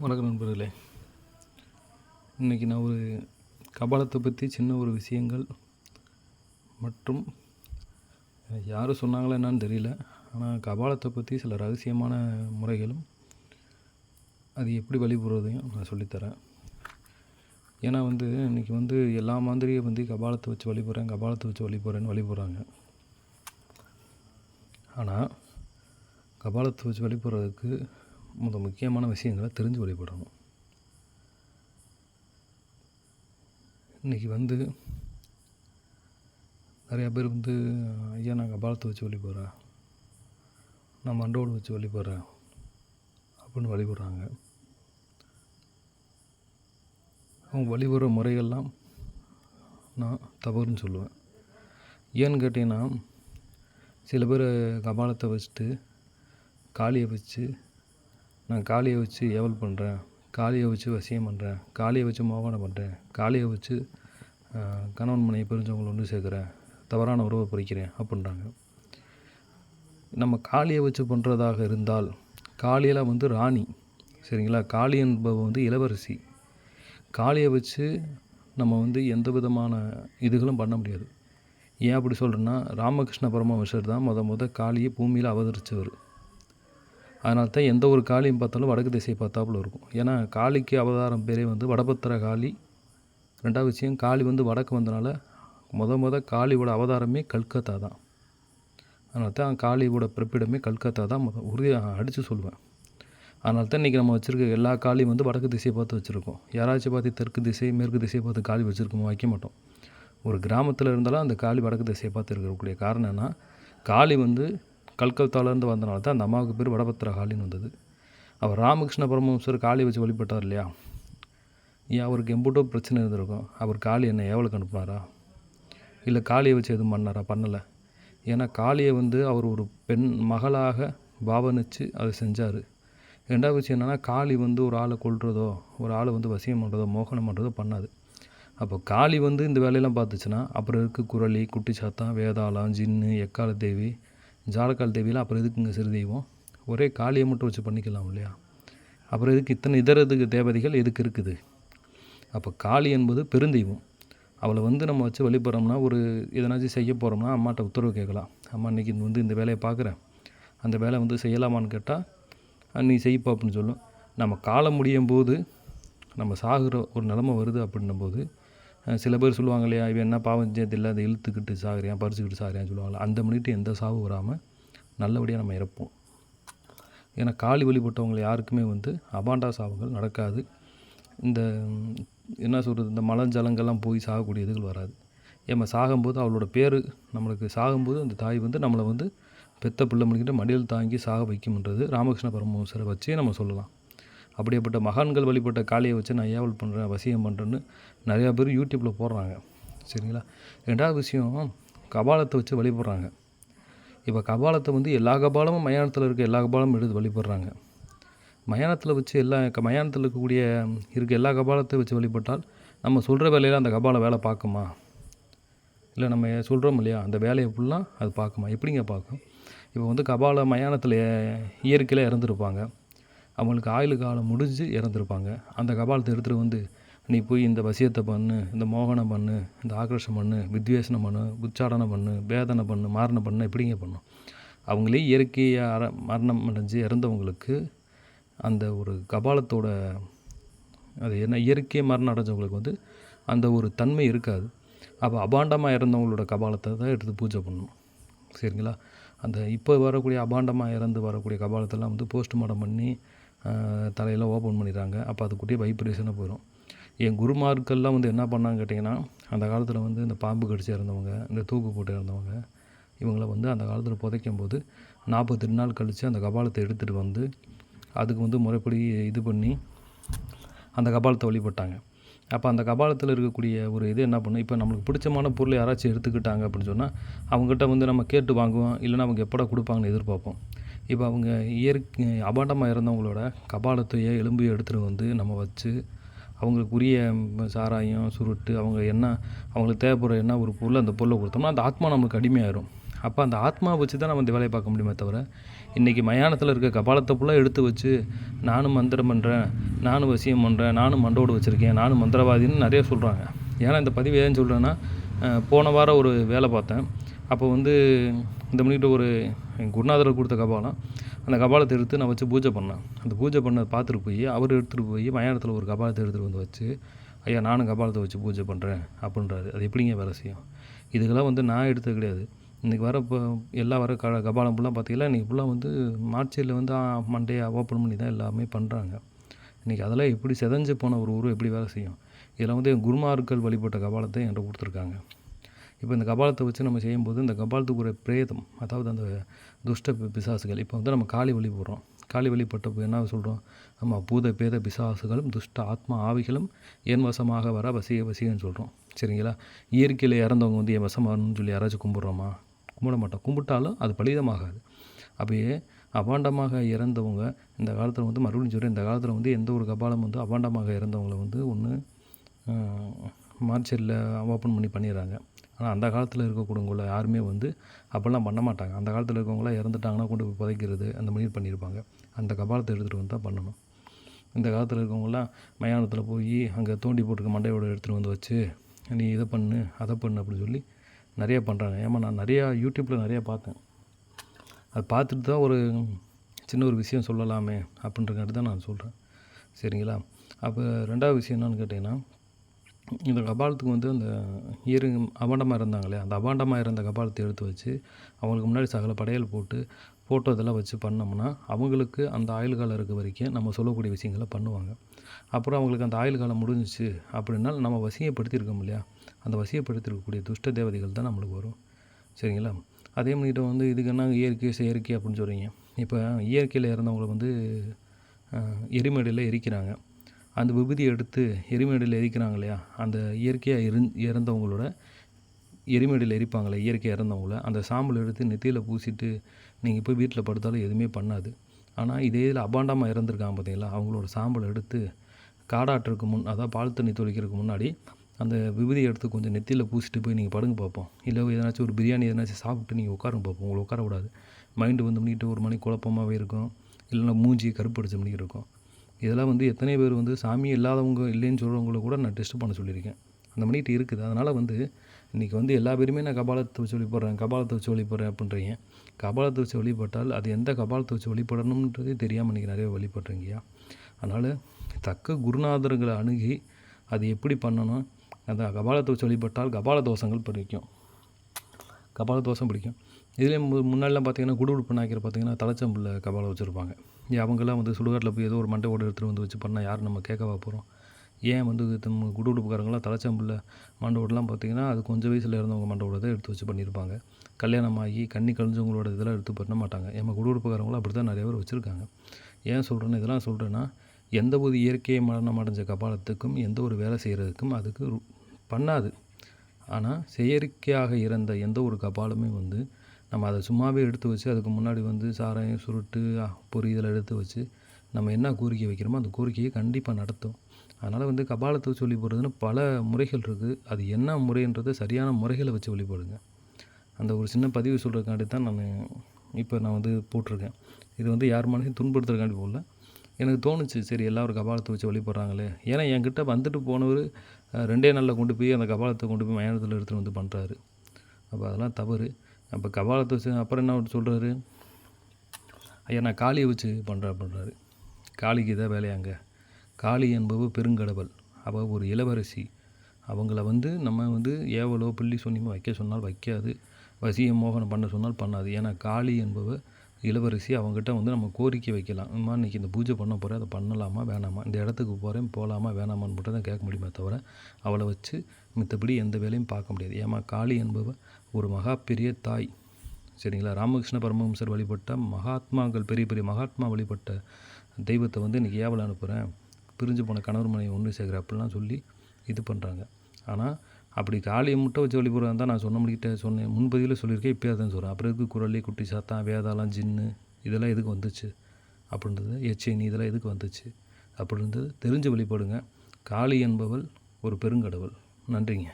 வணக்கம் நண்பர்களே. இன்றைக்கி நான் ஒரு கபாலத்தை பற்றி சின்ன ஒரு விஷயங்கள் மற்றும் யார் சொன்னாங்களா என்னன்னு தெரியல. ஆனால் கபாலத்தை பற்றி சில ரகசியமான முறைகளும் அது எப்படி வழிபடுறதையும் நான் சொல்லித்தரேன் ஏன்னா வந்து இன்றைக்கி வந்து எல்லா மாதிரியும் வந்து கபாலத்தை வச்சு வழிபடுறேன் கபாலத்தை வச்சு வழிபடுறேன்னு வழிபடுறாங்க. ஆனால் கபாலத்தை வச்சு வழிபடுறதுக்கு முத முக்கியமான விஷயங்களை தெரிஞ்சு வழிபடணும். இன்றைக்கி வந்து நிறையா பேர் வந்து ஐயா நான் கபாலத்தை வச்சு வழிபடுறேன். நான் மண்டோடு வச்சு வழிபடுறேன். அப்படின்னு வழிபடுறாங்க. அவங்க வழிபடுற முறைகள்லாம் நான் தவறுன்னு சொல்லுவேன். ஏன்னு கேட்டிங்கன்னா சில பேர் கபாலத்தை வச்சுட்டு காளியை வச்சு நான் காளியை வச்சு ஏவல் பண்ணுறேன் காளியை வச்சு வசியம் பண்ணுறேன் காளியை வச்சு மோகனம் பண்ணுறேன் காளியை வச்சு கணவன் மனைவி பிரிஞ்சவங்களை ஒன்று சேர்க்குறேன் தவறான உறவை பொறிக்கிறேன் அப்படின்றாங்க. நம்ம காளியை வச்சு பண்ணுறதாக இருந்தால் காளியெல்லாம் வந்து ராணி சரிங்களா? காளி என்பவ வந்து இளவரசி. காளியை வச்சு நம்ம வந்து எந்த விதமான இதுகளும் பண்ண முடியாது. ஏன் அப்படி சொல்கிறேன்னா ராமகிருஷ்ண பரமஹம்சர் தான் முத முத காளியை பூமியில் அவதரித்தவர் அதனால தான் எந்த ஒரு காளியும் பார்த்தாலும் வடக்கு திசையை பார்த்தாப்புல இருக்கும். ஏன்னா காளிக்கு அவதாரம் பேரே வந்து வடபத்திர காளி. ரெண்டாவது விஷயம் காளி வந்து வடக்கு வந்தனால முத முத காளியோட அவதாரமே கல்கத்தா தான். அதனால தான் காளியோட பிறப்பிடமே கல்கத்தா தான் முத உறுதியாக அடித்து சொல்லுவேன் அதனால தான் இன்றைக்கி நம்ம வச்சுருக்க எல்லா காளியும் வந்து வடக்கு திசையை பார்த்து வச்சுருக்கோம். யாராச்சும் பார்த்து தெற்கு திசை மேற்கு திசையை பார்த்து காளி வச்சுருக்கோமோ வைக்க மாட்டோம். ஒரு கிராமத்தில் இருந்தாலும் அந்த காளி வடக்கு திசையை பார்த்து இருக்கக்கூடிய காரணம் என்ன காளி வந்து கல்கத்தாலேருந்து வந்தனால தான் அந்த அம்மாவுக்கு பேர் வடபத்திர காளின்னு வந்தது. அவர் ராமகிருஷ்ண பரமஹம்சர் காளி வச்சு வழிபட்டார் இல்லையா? ஏன் அவருக்கு எம்புட்டோ பிரச்சனை இருந்திருக்கும். அவர் காளி என்ன ஏவலுக்கு அனுப்புனாரா? இல்லை காளியை வச்சு எதுவும் பண்ணாரா? பண்ணலை. ஏன்னா காளியை வந்து அவர் ஒரு பெண் மகளாக பாவனிச்சு அதை செஞ்சார். ரெண்டாவது விஷயம் என்னென்னா காளி வந்து ஒரு ஆளை கொல்றதோ ஒரு ஆளை வந்து வசியம் பண்ணுறதோ மோகனம் பண்ணுறதோ பண்ணாது. அப்போ காளி வந்து இந்த வேலையெல்லாம் பார்த்துச்சுன்னா அப்புறம் இருக்குது குரளி குட்டிச்சாத்தான் வேதாளம் ஜின்னு எக்கால தேவி ஜாலக்கால் தேவியில் அப்புறம் எதுக்குங்க சிறு தெய்வம்? ஒரே காளியை மட்டும் வச்சு பண்ணிக்கலாம் இல்லையா? அப்புறம் எதுக்கு இத்தனை இதர இதுக்கு தேவதைகள் எதுக்கு இருக்குது? அப்போ காளி என்பது பெருந்தெய்வம். அவளை வந்து நம்ம வச்சு வழிபடுறோம்னா ஒரு எதனாச்சும் செய்ய போகிறோம்னா அம்மாட்ட உத்தரவு கேட்கலாம். அம்மா இன்றைக்கி வந்து இந்த வேலையை பார்க்குறேன் அந்த வேலை வந்து செய்யலாமான்னு கேட்டால் நீ செய்ப்பா அப்படின்னு சொல்லும். நம்ம காலம் முடியும் போது நம்ம சாகுற ஒரு நிலமை வருது அப்படின்னும் போது சில பேர் சொல்லுவாங்க இல்லையா இவன் என்ன பாவம் செய்யறதில்லை அதை இழுத்துக்கிட்டு சாகுறியான் பறிச்சுக்கிட்டு சாகுறியான்னு சொல்லுவாங்களா அந்த மணிட்டு எந்த சாவு வராமல் நல்லபடியாக நம்ம இறப்போம். ஏன்னா காலி வழிபட்டவங்களை யாருக்குமே வந்து அபாண்டா சாவுகள் நடக்காது. இந்த என்ன சொல்கிறது இந்த மலஞ்சலங்கள்லாம் போய் சாகக்கூடிய இதுகள் வராது. ஏமா சாகும்போது அவளோட பேர் நம்மளுக்கு சாகும்போது அந்த தாய் வந்து நம்மளை வந்து பெத்த பிள்ளை மணிக்கிட்ட மடியில் தாங்கி சாக வைக்கும்ன்றது ராமகிருஷ்ண பரமஹம்சரை வச்சே நம்ம சொல்லலாம். அப்படியேப்பட்ட மகான்கள் வழிபட்ட காளியை வச்சு நான் ஏவல் பண்ணுறேன் வசியம் பண்ணுறேன்னு நிறையா பேர் யூடியூப்பில் போடுறாங்க. சரிங்களா? ரெண்டாவது விஷயம் கபாலத்தை வச்சு வழிபடுறாங்க. இப்போ கபாலத்தை வந்து எல்லா கபாலமும் மயானத்தில் இருக்க எல்லா கபாலமும் எடுத்து வழிபடுறாங்க. மயானத்தில் வச்சு எல்லா மயானத்தில் இருக்கக்கூடிய இருக்க எல்லா கபாலத்தையும் வச்சு வழிபட்டால் நம்ம சொல்கிற வேலையில் அந்த கபாலம் வேலை பார்க்குமா? இல்லை நம்ம சொல்கிறோம் இல்லையா? அந்த வேலையை ஃபுல்லாக அது பார்க்குமா? எப்படிங்க பார்க்கும்? இப்போ வந்து கபால மயானத்தில் இயற்கையில் இறந்துருப்பாங்க. அவங்களுக்கு ஆயுள் காலம் முடிஞ்சு இறந்துருப்பாங்க. அந்த கபாலத்தை எடுத்துகிட்டு வந்து நீ போய் இந்த வசியத்தை பண்ணு இந்த மோகனம் பண்ணு இந்த ஆக்ரோஷம் பண்ணு வித்வேஷனம் பண்ணு உச்சாடனம் பண்ணு வேதனை பண்ணு மரணம் பண்ணு இப்படிங்க பண்ணும். அவங்களே இயற்கையாக அற மரணம் அடைஞ்சு இறந்தவங்களுக்கு அந்த ஒரு கபாலத்தோட அது என்ன இயற்கை மரணம் அடைஞ்சவங்களுக்கு வந்து அந்த ஒரு தன்மை இருக்காது. அப்போ அபாண்டமாக இறந்தவங்களோட கபாலத்தை தான் எடுத்து பூஜை பண்ணணும். சரிங்களா? அந்த இப்போ வரக்கூடிய அபாண்டமாக இறந்து வரக்கூடிய கபாலத்தெல்லாம் வந்து போஸ்ட்மார்ட்டம் பண்ணி தலையெல்லாம் ஓப்பன் பண்ணிடுறாங்க. அப்போ அதுக்குட்டியே வைப்ரேஷனாக போயிடும் என் குருமார்கள்லாம் வந்து என்ன பண்ணாங்க கேட்டிங்கன்னா அந்த காலத்தில் வந்து இந்த பாம்பு கடிச்சு இறந்தவங்க இந்த தூக்கு போட்டு இறந்தவங்க இவங்கள வந்து அந்த காலத்தில் புதைக்கும் போது நாற்பத்தெட்டு நாள் கழித்து அந்த கபாலத்தை எடுத்துகிட்டு வந்து அதுக்கு வந்து முறைப்படி இது பண்ணி அந்த கபாலத்தை வழிபட்டாங்க. அப்போ அந்த கபாலத்தில் இருக்கக்கூடிய ஒரு இது என்ன பண்ணும் இப்போ நம்மளுக்கு பிடிச்சமான பொருளை யாராச்சும் எடுத்துக்கிட்டாங்க அப்படின்னு சொன்னால் அவங்ககிட்ட வந்து நம்ம கேட்டு வாங்குவோம். இல்லைன்னா அவங்க எப்படா கொடுப்பாங்கன்னு எதிர்பார்ப்போம். இப்போ அவங்க இயற்கை அபாண்டமாக இறந்தவங்களோட கபாலத்தையோ எலும்பையோ எடுத்துகிட்டு வந்து நம்ம வச்சு அவங்களுக்குரிய உரிய சாராயம் சுருட்டு அவங்க என்ன அவங்களுக்கு தேவைப்படுற என்ன ஒரு பொருள் அந்த பொருளை கொடுத்தோம்னா அந்த ஆத்மா நம்மளுக்கு அடிமையாயிரும். அப்போ அந்த ஆத்மாவை வச்சு தான் நம்ம இந்த வேலையை பார்க்க முடியுமே தவிர இன்றைக்கி மயானத்தில் இருக்க கபாலத்தை ஃபுல்லாக எடுத்து வச்சு நானும் மந்திரம் பண்ணுறேன் நானும் வசியம் பண்ணுறேன் நானும் மண்டோடு வச்சுருக்கேன் நானும் மந்திரவாதின்னு நிறைய சொல்கிறாங்க ஏன்னா இந்த பதிவு ஏன்னு சொல்கிறேன்னா போன வாரம் ஒரு வேலை பார்த்தேன். அப்போ வந்து இந்த மணிக்கிட்ட ஒரு என் குருநாதர் கொடுத்த கபாலம். அந்த கபாலத்தை எடுத்து நான் வச்சு பூஜை பண்ணேன். அந்த பூஜை பண்ணதை பார்த்துட்டு போய் அவர் எடுத்துகிட்டு போய் மயானத்தில் ஒரு கபாலத்தை எடுத்துகிட்டு வந்து வச்சு ஐயா நானும் கபாலத்தை வச்சு பூஜை பண்ணுறேன் அப்படின்றாரு. அது எப்படிங்க வேலை செய்யும்? இதுக்கெல்லாம் வந்து நான் எடுத்தது கிடையாது. இன்றைக்கி வர இப்போ எல்லா வர க கபாலம் ஃபுல்லாக பார்த்தீங்கன்னா இன்றைக்கி ஃபுல்லாக வந்து மார்ச்சில் வந்து மண்டே ஓப்பன் பண்ணி தான் எல்லாமே பண்ணுறாங்க இன்றைக்கி அதெல்லாம் எப்படி செதஞ்சு போன ஒரு உருவம் எப்படி வேலை செய்யும்? இதெல்லாம் வந்து என் குருமார்கள் வழிபட்ட கபாலத்தை என்கிட்ட கொடுத்துருக்காங்க. இப்போ இந்த கபாலத்தை வச்சு நம்ம செய்யும்போது இந்த கபாலத்துக்கு ஒரு பிரேதம் அதாவது அந்த துஷ்ட பிசாசுகள் இப்போ வந்து நம்ம காளி வழி போடுறோம். காளி வழிபட்டப்போ என்ன சொல்கிறோம் ஆமாம் பூத பேத பிசாசுகளும் துஷ்ட ஆத்மா ஆவிகளும் என் வசமாக வர வசிய வசிகன்னு சொல்கிறோம் சரிங்களா? இயற்கையில் இறந்தவங்க வந்து என் வசமாகணும்னு சொல்லி யாராச்சும் கும்பிட்றோமா? கும்பிட மாட்டோம். கும்பிட்டாலும் அது பலிதமாகாது. அப்படியே அபாண்டமாக இறந்தவங்க இந்த காலத்தில் வந்து மறுபடியும் சொல்கிறேன் இந்த காலத்தில் வந்து எந்த ஒரு கபாலம் வந்து அபாண்டமாக இறந்தவங்களை வந்து ஒன்று மார்ச்சரியில் ஓப்பன் பண்ணி பண்ணிடுறாங்க. ஆனால் அந்த காலத்தில் இருக்கக்கூடியவங்கள யாருமே வந்து அப்போல்லாம் பண்ண மாட்டாங்க. அந்த காலத்தில் இருக்கவங்களாம் இறந்துட்டாங்கன்னா கொண்டு போய் புதைக்கிறது அந்த மாதிரி பண்ணியிருப்பாங்க. அந்த கபாலத்தை எடுத்துகிட்டு வந்து தான் பண்ணணும். இந்த காலத்தில் இருக்கவங்களாம் மயானத்தில் போய் அங்கே தோண்டி போட்டிருக்க மண்டையோட எடுத்துகிட்டு வந்து வச்சு நீ இதை பண்ணு அதை பண்ணு அப்படின்னு சொல்லி நிறையா பண்ணுறாங்க. ஏமா நான் நிறையா யூடியூப்பில் நிறையா பார்த்தேன். அது பார்த்துட்டு தான் ஒரு சின்ன ஒரு விஷயம் சொல்லலாமே அப்படின்றங்காட்டி தான் நான் சொல்கிறேன். சரிங்களா? அப்போ ரெண்டாவது விஷயம் என்னன்னு கேட்டிங்கன்னா இந்த கபாலத்துக்கு வந்து அந்த இயரு அபாண்டமாக இருந்தாங்களே அந்த அபாண்டமாக இருந்த கபாலத்தை எடுத்து வச்சு அவங்களுக்கு முன்னாடி சகல படையல் போட்டு ஃபோட்டோ இதெல்லாம் வச்சு பண்ணோம்னா அவங்களுக்கு அந்த ஆயுள் காலம் இருக்க வரைக்கும் நம்ம சொல்லக்கூடிய விஷயங்களை பண்ணுவாங்க. அப்புறம் அவங்களுக்கு அந்த ஆயுள் காலம் முடிஞ்சிச்சு அப்படின்னா நம்ம வசியப்படுத்தியிருக்கோம் இல்லையா? அந்த வசியப்படுத்தியிருக்கக்கூடிய துஷ்ட தேவதைகள் தான் நம்மளுக்கு வரும். சரிங்களா? அதே மாதிரிட்ட வந்து இதுக்கு என்ன இயற்கை செயற்கை அப்படின்னு சொல்கிறீங்க இப்போ இயற்கையில் இறந்தவங்களை வந்து அஹ், எரிமேடையில் எரிக்கிறாங்க. அந்த விபூதியை எடுத்து எரிமேடையில் எரிக்கிறாங்க இல்லையா? அந்த இயற்கையாக இரு இறந்தவங்களோட எரிமேடையில் எரிப்பாங்களே இயற்கையாக இறந்தவங்கள. அந்த சாம்பல் எடுத்து நெத்தியில் பூசிட்டு நீங்கள் போய் வீட்டில் படுத்தாலும் எதுவுமே பண்ணாது. ஆனால் இதே இதில் அபாண்டமாக இறந்துருக்காங்க பார்த்தீங்களா அவங்களோட சாம்பல் எடுத்து காடாட்டுறதுக்கு முன் அதாவது பால் தண்ணி தொளிக்கிறதுக்கு முன்னாடி அந்த விபூதியை எடுத்து கொஞ்சம் நெத்தியில் பூசிட்டு போய் நீங்கள் படுங்க பார்ப்போம் இல்லை எதனாச்சும் ஒரு பிரியாணி எதனாச்சும் சாப்பிட்டு நீங்கள் உட்காருங்க பார்ப்போம் உங்களை உட்கார விடாது. மைண்டு வந்து பண்ணிட்டு ஒரு மணி குழப்பமாகவே இருக்கும். இல்லைன்னா மூஞ்சி கருப்படிச்ச மணிக்கு இருக்கும். இதெல்லாம் வந்து எத்தனை பேர் வந்து சாமி இல்லாதவங்க இல்லைன்னு சொல்கிறவங்கள கூட நான் டெஸ்ட் பண்ண சொல்லியிருக்கேன். அந்த மணிக்கிட்ட இருக்குது. அதனால் வந்து இன்றைக்கி வந்து எல்லா பேருமே நான் கபாலத்தை வச்சு வழிபடுறேன் கபாலத்தை வச்சு வழிபடுறேன் அப்படின்றீங்க. கபாலத்தை வச்சு வழிபட்டால் அது எந்த கபாலத்தை வச்சு வழிபடணுன்றதே தெரியாமல் இன்றைக்கி நிறைய வழிபடுறீங்கய்யா அதனால் தக்க குருநாதர்களை அணுகி அது எப்படி பண்ணணும்? அந்த கபாலத்தை வச்சு வழிபட்டால் கபால தோஷங்கள் பிடிக்கும். கபால தோஷம் பிடிக்கும். இதுலேயே மு முன்னாடிலாம் பார்த்தீங்கன்னா குடுகுடுப்பு நாய்க்கிற பார்த்தீங்கன்னா தலைச்சம்பில் கபாலம் வச்சுருப்பாங்க. அவங்களாம் அவங்கெல்லாம் வந்து சுடுகாட்டில் போய் ஏதோ ஒரு மண்டை ஓடு எடுத்துகிட்டு வந்து வச்சு பண்ணால் யார் நம்ம கேட்கவா போகிறோம் ஏன் வந்து நம்ம குடுகுடுப்புக்காரங்களாம் தலைச்சம்பில் மண்டை ஓடலாம் பார்த்திங்கன்னா அது கொஞ்சம் வயசில் இருந்தவங்க மண்டை ஓட தான் எடுத்து வச்சு பண்ணியிருப்பாங்க. கல்யாணம் ஆகி கண்ணி கழிஞ்சவங்களோட இதெல்லாம் எடுத்து பண்ண மாட்டாங்க. ஏமா குடுகுடுப்புக்காரங்களும் அப்படி தான் நிறைய பேர் வச்சுருக்காங்க. ஏன் சொல்கிறேன்னு இதெல்லாம் சொல்கிறேன்னா எந்த ஒரு இயற்கையை மரணம் அடைஞ்ச கபாலத்துக்கும் எந்த ஒரு வேலை செய்கிறதுக்கும் அதுக்கு பண்ணாது. ஆனால் செயற்கையாக இறந்த எந்த ஒரு கபாலமே வந்து நம்ம அதை சும்மாவே எடுத்து வச்சு அதுக்கு முன்னாடி வந்து சாராயம் சுருட்டு அ, பொறி இதெல்லாம் எடுத்து வச்சு நம்ம என்ன கோரிக்கை வைக்கிறோமோ அந்த கோரிக்கையை கண்டிப்பாக நடத்தும். அதனால் வந்து கபாலத்தை வச்சு வழிபடுறதுன்னு பல முறைகள் இருக்குது அது என்ன முறைன்றது சரியான முறைகளை வச்சு வழிபடுங்க அந்த ஒரு சின்ன பதிவு சொல்கிறதுக்காண்டி தான் நான் இப்போ நான் வந்து போட்டிருக்கேன். இது வந்து யார் மனசையும் துன்படுத்துறதுக்காண்டி போடல. எனக்கு தோணுச்சு சரி எல்லாரும் கபாலத்தை வச்சு வழிபடுறாங்களே ஏன்னா என்கிட்ட வந்துட்டு போனவர் ரெண்டே நாளில் கொண்டு போய் அந்த கபாலத்தை கொண்டு போய் மயானத்தில் எடுத்துகிட்டு வந்து பண்ணுறாரு அப்போ அதெல்லாம் தவறு. அப்போ கபாலத்தை வச்சு அப்புறம் என்ன சொல்கிறாரு ஐயா நான் காளியை வச்சு பண்ணுறா பண்ணுறாரு காளிக்கு தான் வேலையாங்க காளி என்பவ பெருங்கடவுள். அவள் ஒரு இளவரசி. அவங்கள வந்து நம்ம வந்து ஏவலோ பிள்ளி சொன்னியமோ வைக்க சொன்னால் வைக்காது. வசியம் மோகனம் பண்ண சொன்னால் பண்ணாது. ஏன்னா காளி என்பவ இளவரசி அவங்ககிட்ட வந்து நம்ம கோரிக்கை வைக்கலாம். அம்மா இன்றைக்கி இந்த பூஜை பண்ண போகிறேன் அதை பண்ணலாமா? வேணாமா? இந்த இடத்துக்கு போகிறேன் போகலாமா வேணாமான்னு மட்டும் தான் கேட்க முடியுமே தவிர அவளை வச்சு மித்தபடி எந்த வேலையும் பார்க்க முடியாது. ஏமா காளி என்பவர் ஒரு மகா பெரிய தாய். சரிங்களா? ராமகிருஷ்ண பரமஹம்சர் வழிபட்ட மகாத்மாக்கள் பெரிய பெரிய மகாத்மா வழிபட்ட தெய்வத்தை வந்து இன்றைக்கி ஏவலை அனுப்புகிறேன் பிரிஞ்சு போன கணவர் மனைவி ஒன்று சேர்க்குற அப்படிலாம் சொல்லி இது பண்ணுறாங்க ஆனால் அப்படி காளியை முட்டை வச்சு வழிபடுறது தான் நான் சொன்ன முடிக்கிட்ட சொன்னேன். முன்பதிவில் சொல்லியிருக்கேன் இப்போ தான் சொல்கிறேன் அப்புறம் எதுக்கு குரலி குட்டி சாத்தான் வேதாளம் ஜின்னு இதெல்லாம் எதுக்கு வந்துச்சு? அப்படின்றது எச்சினி இதெல்லாம் எதுக்கு வந்துச்சு? அப்படின்றது தெரிஞ்சு வழிபடுங்க. காளி என்பவள் ஒரு பெருங்கடவுள். நன்றிங்க.